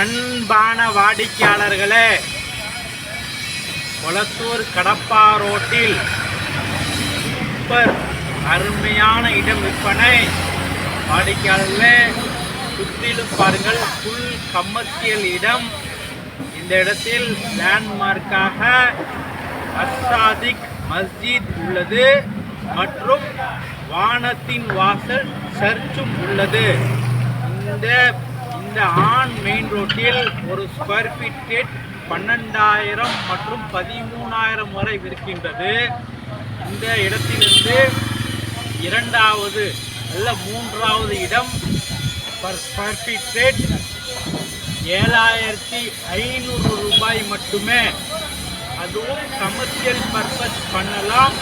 அன்பான வாடிக்கையாளர்களே கொளத்தூர் கடப்பா ரோட்டில் சூப்பர் அருமையான இடம் விற்பனை. வாடிக்கையாளர்களே சுற்றிலும் பாருங்கள் புல் கமர்ஷியல் இடம். இந்த இடத்தில் லேண்ட்மார்க்காக அஸ்தாதிக் மஸ்ஜித் உள்ளது மற்றும் வானத்தின் வாசல் சர்ச்சும் உள்ளது. இந்த இந்த ஆன் மெயின் ரோட்டில் ஒரு ஸ்கொயர் ஃபீட் ரேட் பன்னெண்டாயிரம் மற்றும் பதிமூணாயிரம் வரை விற்கின்றது. இந்த இடத்திலிருந்து இரண்டாவது அல்ல மூன்றாவது இடம் பர் ஸ்கொயர் ஃபீட் ரேட் ஏழாயிரத்தி ஐநூறு ரூபாய் மட்டுமே. அதுவும் கமர்ஷியல் பர்பஸ் பண்ணலாம்.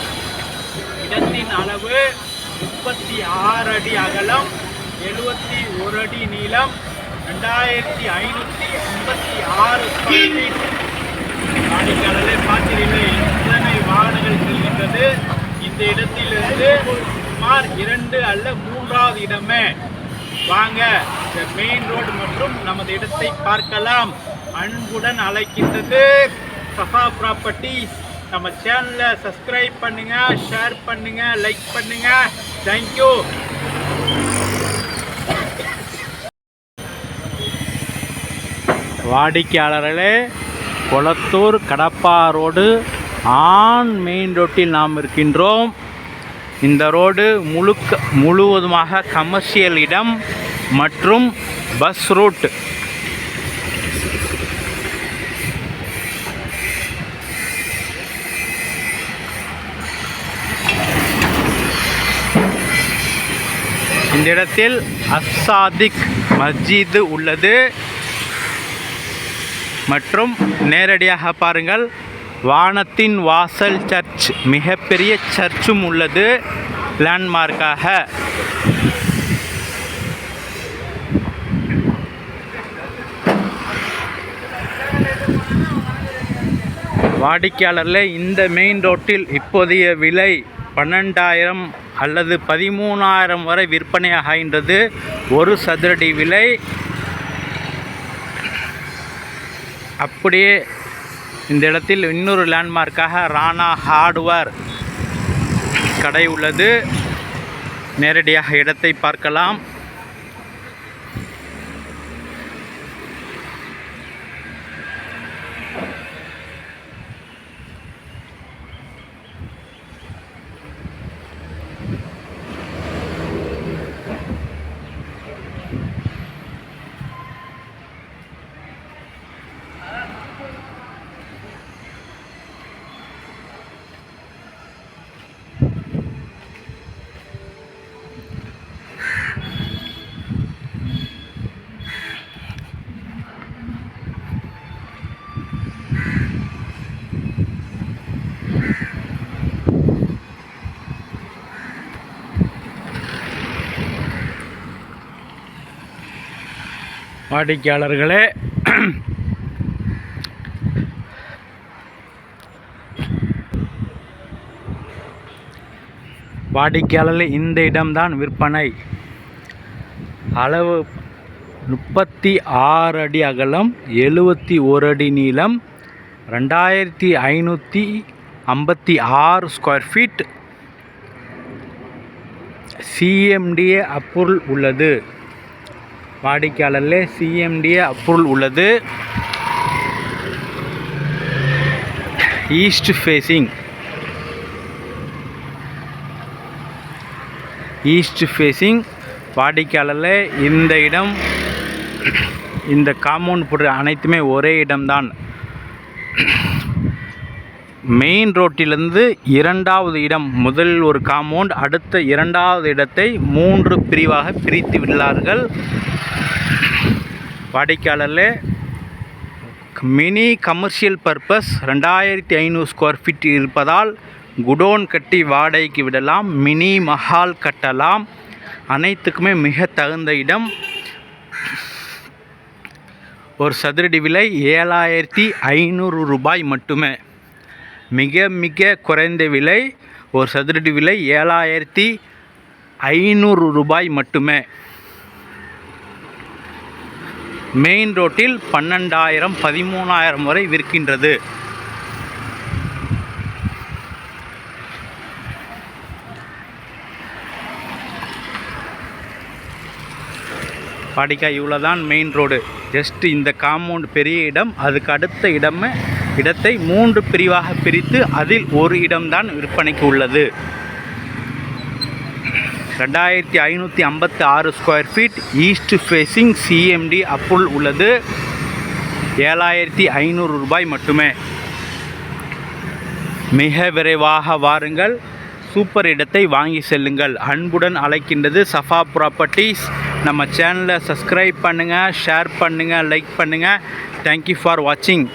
இடத்தின் அளவு முப்பத்தி ஆறு அடி அகலம். எழுபத்தி ஒரு அடி நீளம் ரெண்டாயிரத்தி ஐநூற்றி ஐம்பத்தி ஆறு வாடிக்கையாளர்களே பார்த்தீர்கள் எத்தனை வாகனங்கள் செல்கின்றது? இந்த இடத்திலிருந்து சுமார் இரண்டு அல்ல மூன்றாவது இடமே. வாங்க இந்த மெயின் ரோடு மற்றும் நமது இடத்தை பார்க்கலாம். அன்புடன் அழைக்கின்றது சஃபா ப்ராப்பர்ட்டிஸ் நம்ம சேனலை சப்ஸ்கிரைப் பண்ணுங்க ஷேர் பண்ணுங்க லைக் பண்ணுங்க. தேங்க்யூ வாடிக்கையாளர்களே Kolathur Kadappa road on main ரோட்டில் நாம் இருக்கின்றோம். இந்த ரோடு முழுக்க முழுவதுமாக கமர்ஷியல் இடம் மற்றும் பஸ் ரூட் இந்த இடத்தில் அசாதிக் மஸ்ஜிது உள்ளது. மற்றும் நேரடியாக பாருங்கள் வானத்தின் வாசல் சர்ச் மிகப்பெரிய சர்ச்சும் உள்ளது லேண்ட்மார்க்காக வாடிக்கையாளர்களே இந்த மெயின் ரோட்டில் இப்போதைய விலை பன்னெண்டாயிரம் அல்லது பதிமூணாயிரம் வரை விற்பனையாகின்றது ஒரு சதுரடி விலை. அப்படியே இந்த இடத்தில் இன்னொரு லேண்ட்மார்க்காக ராணா ஹார்ட்வேர் கடை உள்ளது. நேரடியாக இடத்தை பார்க்கலாம். வாடிக்கையாளர்களே. வாடிக்கையாளர்கள் இந்த இடம்தான் விற்பனை. அளவு முப்பத்தி ஆறு அடி அகலம் எழுபத்தி ஒரு அடி நீளம் ரெண்டாயிரத்தி ஐநூற்றி ஐம்பத்தி ஆறு ஸ்கொயர் ஃபீட் சிஎம்டிஏ அப்ரூவல் உள்ளது. வாடிக்கையாளரில் சிஎம்டிஏ அப்ரூவல் உள்ளது. ஈஸ்ட் ஃபேஸிங் ஈஸ்ட் ஃபேஸிங் வாடிக்கையாளரில் இந்த இடம் இந்த காம்பவுண்ட் போடுற அனைத்துமே ஒரே இடம்தான். மெயின் ரோட்டிலிருந்து இரண்டாவது இடம் முதல் ஒரு காம்பவுண்ட் அடுத்த இரண்டாவது இடத்தை மூன்று பிரிவாக பிரித்து விடுகிறார்கள். வாடிக்கையாளரில் மினி கமர்ஷியல் பர்பஸ் ரெண்டாயிரத்தி ஐநூறு ஸ்கொயர் ஃபீட் இருப்பதால் குடோன் கட்டி வாடகைக்கு விடலாம் மினி மஹால் கட்டலாம். அனைத்துக்குமே மிக தகுந்த இடம். ஒரு சதுரடி விலை ஏழாயிரத்தி ஐநூறு ரூபாய் மட்டுமே. மிக மிக குறைந்த விலை ஒரு சதுரடி விலை ஏழாயிரத்தி ஐநூறு ரூபாய் மட்டுமே. மெயின் ரோட்டில் பன்னெண்டாயிரம் பதிமூணாயிரம் வரை விற்கின்றது. பாடிக்கா இவ்வளோ தான் மெயின் ரோடு ஜஸ்ட் இந்த காம்பவுண்ட் பெரிய இடம் அதுக்கு அடுத்த இடமே இடத்தை மூன்று பிரிவாக பிரித்து அதில் ஒரு இடம்தான் விற்பனைக்கு உள்ளது. ரெண்டாயிரத்தி ஐநூற்றி ஐம்பத்தி ஆறு square feet east facing CMDA approval உள்ளது. ஏழாயிரத்தி ஐநூறு ரூபாய் மட்டுமே. மிக விரைவாக வாருங்கள். சூப்பர் இடத்தை வாங்கி செல்லுங்கள். அன்புடன் அழைக்கின்றது சஃபா ப்ராப்பர்ட்டிஸ் நம்ம சேனலை சப்ஸ்கிரைப் பண்ணுங்கள் ஷேர் பண்ணுங்கள் லைக் பண்ணுங்கள் தேங்க்யூ ஃபார் வாட்சிங்